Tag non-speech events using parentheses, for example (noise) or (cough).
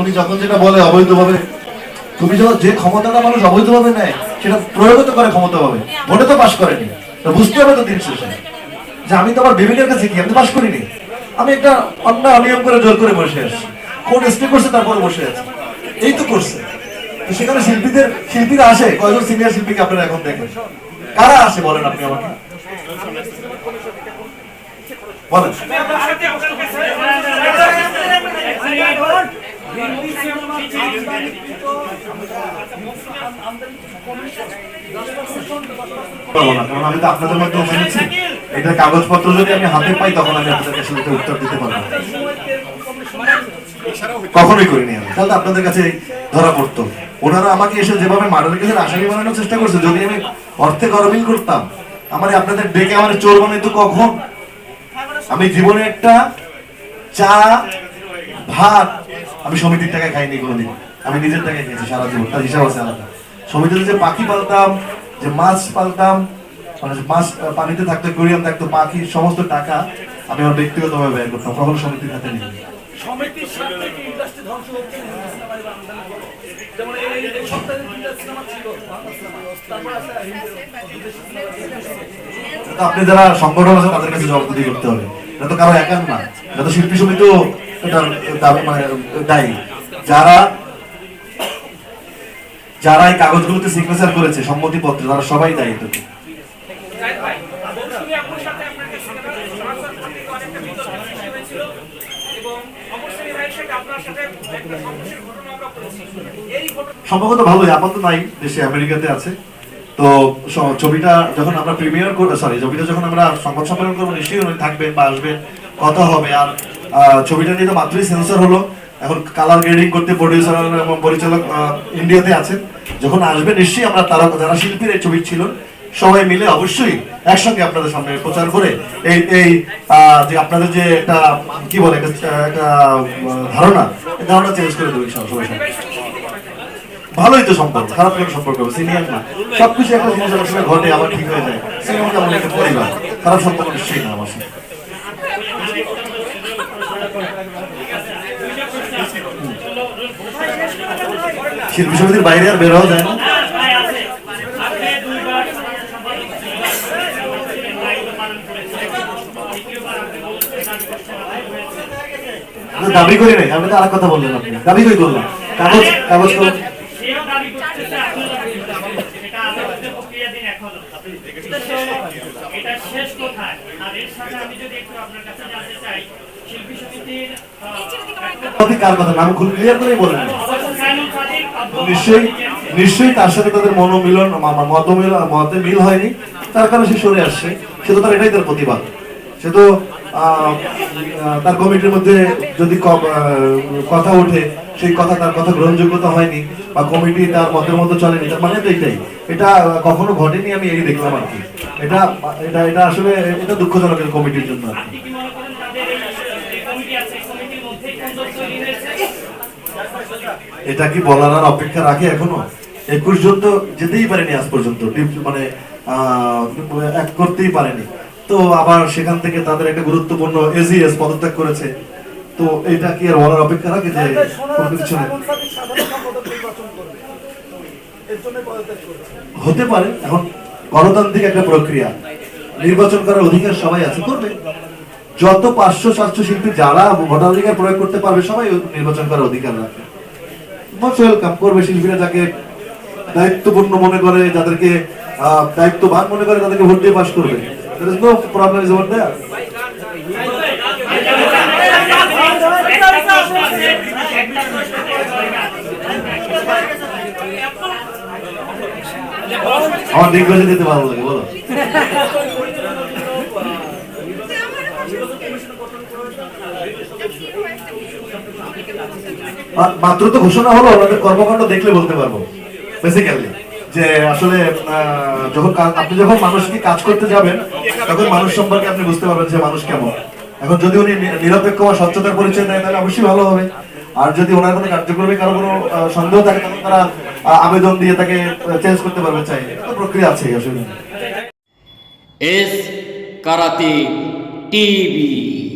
উনি যখন যেটা বলে অবৈধভাবে, তুমি যখন যে ক্ষমতাটা মানুষ অবৈধভাবে নেয়, সেটা প্রয়োগ তো করে ক্ষমতা পাবে। ভোটে তো পাশ করেনি। বুঝতে হবে তো দিন শেষে। যে আমি তো আমার বিবেকের কাছে কি? আমি পাশ করিনি। আমি একটা অন্য অনিয়ম করে জোর করে বসে আছি। কোন স্টে করছে তারপরে বসে আছে। এই তো করছে। সেখানে শিল্পীদের, শিল্পীরা আসে। কয়জন সিনিয়র শিল্পীকে আপনারা এখন দেখেন। কারা আসে বলেন আপনি আমাকে? বলেন। অর্থে গরমিল করতাম, আমার আপনাদের ডেকে আমার চোর বানাইতো কখন? আমি জীবনে একটা চা, ভাত আমি সমিতির টাকায় খাইনি কোনোদিন। আমি নিজের টাকায় খেয়েছি, সারা জীবন। তার হিসাব আছে আলাদা। সমিতিতে যে পাখি পালতাম যে মাছ পালতাম মানে মাছ পানিতে থাকতো কোরিয়ান থাকতো পাখি সমস্ত টাকা আমি আমার ব্যক্তিগতভাবে ব্যয় করতাম কখনো সমিতির হাতে নিই। তো আপনি যারা সংগঠন আছে তাদের কাছে জবাবদিহি করতে হবে। এটা তো কারও একার না। এটা তো শিল্পী সমিতিও দাবি মানে দায়ী। যারা যারা এই কাগজগুলোতে সিগনেচার করেছে, সম্মতিপত্রে, তারা সবাই দায়ী সম্ভবত ভালোই, আপাতত নাই, দেশে আমেরিকাতে আছে। তো ছবিটা যখন আমরা প্রিমিয়ার করব সরি ছবিটা যখন আমরা সংবাদ সম্মেলন করব, নিশ্চয়ই থাকবেন বা আসবেন, কথা হবে। আর ছবিটা নিয়ে তো মাত্রই সেন্সর হলো। এখন কালার গ্রেডিং করতে প্রডিউসার এবং পরিচালক ইন্ডিয়াতে আছেন। যখন আসবে নিশ্চয়ই আমরা তারা যারা শিল্পীর এই ছবি ছিল। সবাই মিলে অবশ্যই একসঙ্গে আপনাদের সামনে প্রচার করে এই এই যে আপনাদের যে একটা, কি বলে, একটা ধারণা ধারণা চেঞ্জ করে দেবো সবাই। ভালোই তো সম্পর্ক, খারাপ কোনো সম্পর্ক হবে সিনিয়র না। সবকিছু একটা জিনিস আমার সঙ্গে ঘটে, আবার ঠিক হয়ে যায়। সিনেমা যেমন একটা পরিবার, খারাপ সম্পর্ক নিশ্চয়ই না আমার সাথে। শিল্পী সমিতির বাইরে আর বের হওয়া যায় দাবি করি নাই, আমি তো আর কথা বললেন আপনি দাবি করি করলাম। কাগজ কাগজ আপনি চাই কার কথা নিশ্চয়ই তার সাথে তাদের মনোমিলন মিল হয়নি। তার কারণে সে আসছে। সে তো তার এটাই তার প্রতিবাদ। সে তো তার কমিটির মধ্যে যদি কথা ওঠে, সেই কথা, তার কথা গ্রহণযোগ্যতা হয়নি বা কমিটি তার মতের মতো চলেনি, তার মানে তো এটাই। এটা কখনো ঘটেনি, আমি এই দেখলাম আর কি। এটা এটা এটা আসলে, এটা দুঃখজনক কমিটির জন্য আর কি আপনি কি মনে করেন তাদের এই যে কমিটি আছে এই কমিটির মধ্যেই কোন্দল তৈরি হয়েছে এটা কি বলার আর অপেক্ষা রাখে এখনও? একুশ জন তো যেতেই পারেনি আজ পর্যন্ত মানে এক করতেই পারেনি। তো আবার সেখান থেকে তাদের একটা গুরুত্বপূর্ণ এজিএস পদত্যাগ করেছে। তো এটা কি আর বলার অপেক্ষা রাখে যে হতে পারে এখন গণতান্ত্রিক একটা প্রক্রিয়া। নির্বাচন করার অধিকার সবাই আছে করবে। যত পাঁচশো সাতশো শিল্পী যারা ভোটাধিকার প্রয়োগ করতে পারবে সবাই নির্বাচন করার অধিকার রাখে মোস্ট ওয়েলকাম করবে শিল্পীরা যাকে দায়িত্বপূর্ণ মনে করে যাদেরকে আহ, দায়িত্ববান মনে করে তাদেরকে ভোট দিয়ে পাশ করবে। There is no problem is over there. আমার দিগ্গজে দিতে ভালো লাগে বলো। (laughs) মাত্র তো ঘোষণা হলো ওনাদের কর্মকাণ্ড দেখলে বলতে পারব। বেসিক্যালি যে আসলে যখন আপনি যখন মানুষকে কাজ করতে যাবেন, তখন মানুষ সম্পর্কে আপনি বুঝতে পারবেন যে মানুষ কেমন। এখন যদি উনি নিরপেক্ষ বা স্বচ্ছতার পরিচয় দেয়, তাহলে অবশ্যই ভালো হবে। আর যদি ওনার কোনো কার্যক্রমে কারও কোনো সন্দেহ থাকে, তখন তারা আবেদন দিয়ে তাকে চেঞ্জ করতে পারবে চাই। তো প্রক্রিয়া আছে আসলে। S karate TV.